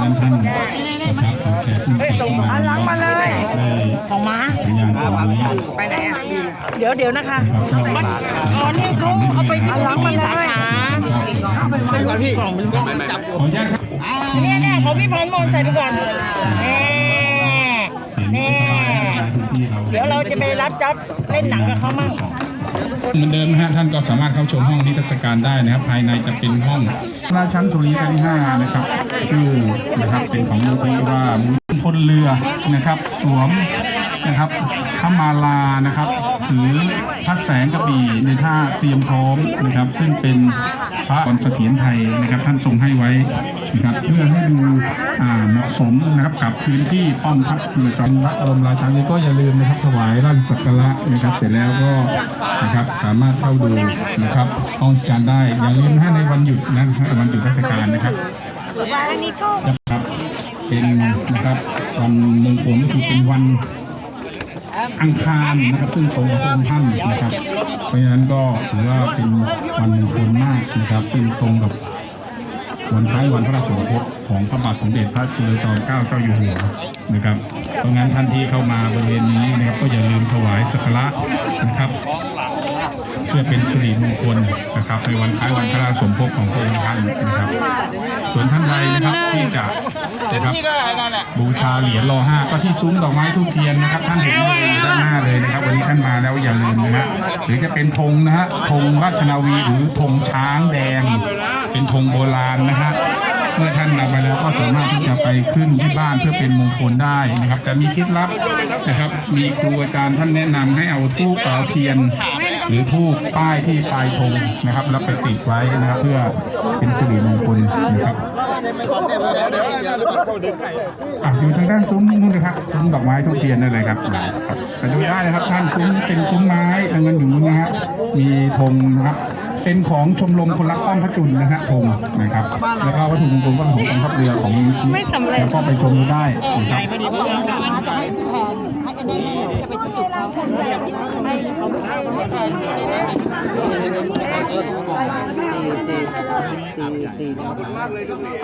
ราะฉะนั้นท่านนะครับขอแขกผู้มีเอาล้ามาหลังมาเลยของม้าสัญญาณตรงนี้ไปไหนอะเดี๋ยวเดี๋ยวนะคะนะครับก็อ๋อนี่เขาเอาไปหันหลังมาเลยขออนุญาตครับเนี่ยเนี่ยของพี่พรมนใส่ไปก่อนแน่เห็นแน่พื้นที่เราเดี๋ยวเราจะไปรับจ็อบเล่นหนังกับเขามั่ง เหมือนเดิมนะฮะท่านก็สามารถเข้าชมห้องนิทรรศการได้นะครับ ภายในจะเป็นห้องราชั้นสุริยาที่ห้านะครับชื่อนะครับเป็นของมูลที่ว่าพลเรือนะครับ สวมนะครับพมาลานะครับ ถือพัดแสงกระบี่ในท่าเตรียมพร้อมนะครับ ซึ่งเป็นพระบรมเสถียรไทยนะครับ ท่านทรงให้ไว้นะครับเพื่อให้ดูอ่าเหมาะสมนะครับกับพื้นที่ป้อมพักเรือจอมพระบรมราชานี้ก็อย่าลืมนะครับถวายราชสักการะนะครับ เสร็จแล้วก็นะครับสามารถเข้าดูนะครับห้องราชการได้อย่าลืมนะในวันหยุดนะครับวันหยุดราชการนะครับนะครับเป็นนะครับวันมงคลก็คือเป็นวัน อังคารนะครับ ซึ่งตรงกับพระองค์ท่านนะครับ เพราะฉะนั้นก็ถือว่าเป็นวันมงคลมากนะครับ ซึ่งตรงกับวันคล้ายวันพระราชสมภพของพระบาทสมเด็จพระจุลจอมเกล้าเจ้าอยู่หัวนะครับ เพราะงั้นท่านที่เข้ามาบริเวณนี้นะครับก็อย่าลืมถวายสักการะนะครับ เพื่อเป็นสิริมงคลนะครับในวันคล้ายวันพระราชสมภพของพระองค์ท่านนะครับ ส่วนท่านใดนะครับที่จะนะครับบูชาเหรียญรอห้าก็ที่ซุ้มดอกไม้ทูบเทียนนะครับ ท่านเห็นเลยอยู่ด้านหน้าเลยนะครับ วันนี้ท่านมาแล้วอย่าลืมนะฮะหรือจะเป็นธงนะฮะธงราชนาวีหรือธงช้างแดง เป็นธงโบราณนะฮะเมื่อท่านนำไปแล้วก็สามารถที่จะไปขึ้นที่บ้านเพื่อเป็นมงคลได้นะครับแต่มีเคล็ดลับนะครับ มีครูอาจารย์ท่านแนะนำให้เอาทูบเอาเทียน หรือทูบป้ายที่ปลายธงนะครับ แล้วไปติดไว้นะครับ เพื่อเป็นสิริมงคลนะครับอะอยู่ทางด้านซุ้มนู่นเลยครับซุ้มดอกไม้ทุกเทียนได้เลยครับครับไปดูได้นะครับท่านซุ้มเป็นซุ้มไม้ทางเงินอยู่นู้นนะฮะมีธงนะครับเป็นของชมรมคนรักป้อมพระจุลนะฮะธงนะครับ แล้วก็วัตถุมงคลก็เป็นของกองทัพเรือของไม่สำเร็จแล้วก็ไปชมได้นะครับ สี่สี่